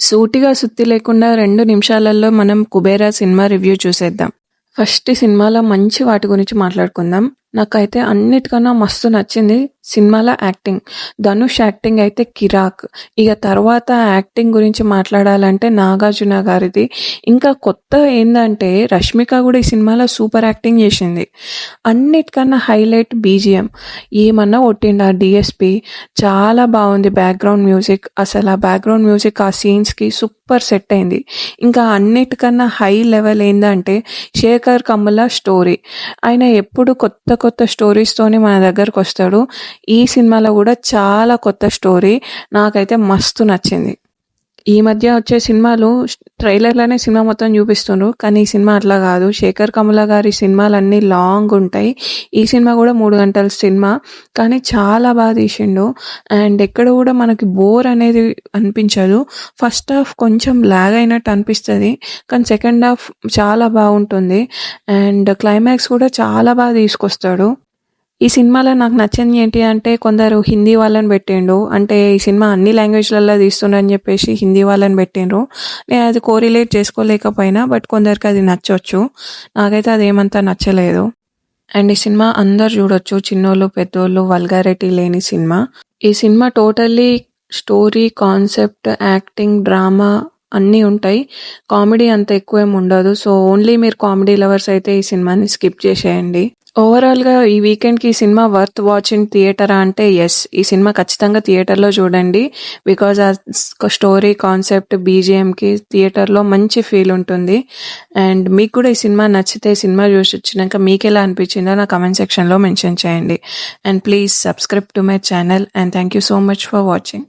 సూటిగా సుత్తి లేకుండా రెండు నిమిషాలలో మనం కుబేరా సినిమా రివ్యూ చూసేద్దాం. ఫస్ట్ సినిమాలో మంచి వాటి గురించి మాట్లాడుకుందాం. నాకైతే అన్నిటికన్నా మస్తు నచ్చింది సినిమాలో యాక్టింగ్. ధనుష్ యాక్టింగ్ అయితే కిరాక్. ఇక తర్వాత యాక్టింగ్ గురించి మాట్లాడాలంటే నాగార్జున గారిది. ఇంకా కొత్త ఏందంటే రష్మిక కూడా ఈ సినిమాలో సూపర్ యాక్టింగ్ చేసింది. అన్నిటికన్నా హైలైట్ బీజిఎం. ఏమన్నా కొట్టిండు ఆ డిఎస్పి. చాలా బాగుంది బ్యాక్గ్రౌండ్ మ్యూజిక్. అసలు ఆ బ్యాక్గ్రౌండ్ మ్యూజిక్ ఆ సీన్స్కి సూపర్ సెట్ అయింది. ఇంకా అన్నిటికన్నా హై లెవెల్ ఏంటంటే శేఖర్ కమ్ముల స్టోరీ. ఆయన ఎప్పుడు కొత్త కొత్త స్టోరీస్తోని మన దగ్గరకు వస్తాడు. ఈ సినిమాలో కూడా చాలా కొత్త స్టోరీ నాకైతే మస్తు నచ్చింది. ఈ మధ్య వచ్చే సినిమాలు ట్రైలర్లోనే సినిమా మొత్తం చూపిస్తుండ్రు. కానీ ఈ సినిమా అట్లా కాదు. శేఖర్ కమల గారి సినిమాలు అన్నీ లాంగ్ ఉంటాయి. ఈ సినిమా కూడా మూడు గంటల సినిమా. కానీ చాలా బాగా తీసిండు. అండ్ ఎక్కడ కూడా మనకి బోర్ అనేది అనిపించదు. ఫస్ట్ హాఫ్ కొంచెం లాగ్ అయినట్టు అనిపిస్తుంది. కానీ సెకండ్ హాఫ్ చాలా బాగుంటుంది. అండ్ క్లైమాక్స్ కూడా చాలా బాగా తీసుకొస్తాడు. ఈ సినిమాలో నాకు నచ్చింది ఏంటి అంటే కొందరు హిందీ వాళ్ళని పెట్టిండు అంటే ఈ సినిమా అన్ని లాంగ్వేజ్లలో తీస్తుండని చెప్పేసి హిందీ వాళ్ళని పెట్టిండ్రు. నేను అది కోరిలేట్ చేసుకోలేకపోయినా బట్ కొందరికి అది నచ్చొచ్చు. నాకైతే అది ఏమంతా నచ్చలేదు. అండ్ ఈ సినిమా అందరు చూడొచ్చు చిన్నోళ్ళు పెద్దోళ్ళు వల్గారిటీ లేని సినిమా. ఈ cinema totally story concept acting drama అన్నీ ఉంటాయి. కామెడీ అంత ఎక్కువ ఉండదు. సో ఓన్లీ మీరు కామెడీ లవర్స్ అయితే ఈ సినిమాని స్కిప్ చేసేయండి. ఓవరాల్గా ఈ వీకెండ్కి ఈ సినిమా వర్త్ వాచింగ్ థియేటరా అంటే ఎస్ ఈ సినిమా ఖచ్చితంగా థియేటర్లో చూడండి. బికాజ్ ఆ స్టోరీ కాన్సెప్ట్ బీజిఎంకి థియేటర్లో మంచి ఫీల్ ఉంటుంది. అండ్ మీకు కూడా ఈ సినిమా నచ్చితే ఈ సినిమా చూసి వచ్చినాక మీకు ఎలా అనిపించిందో నా కమెంట్ సెక్షన్లో మెన్షన్ చేయండి. And please subscribe to my channel and thank you so much for watching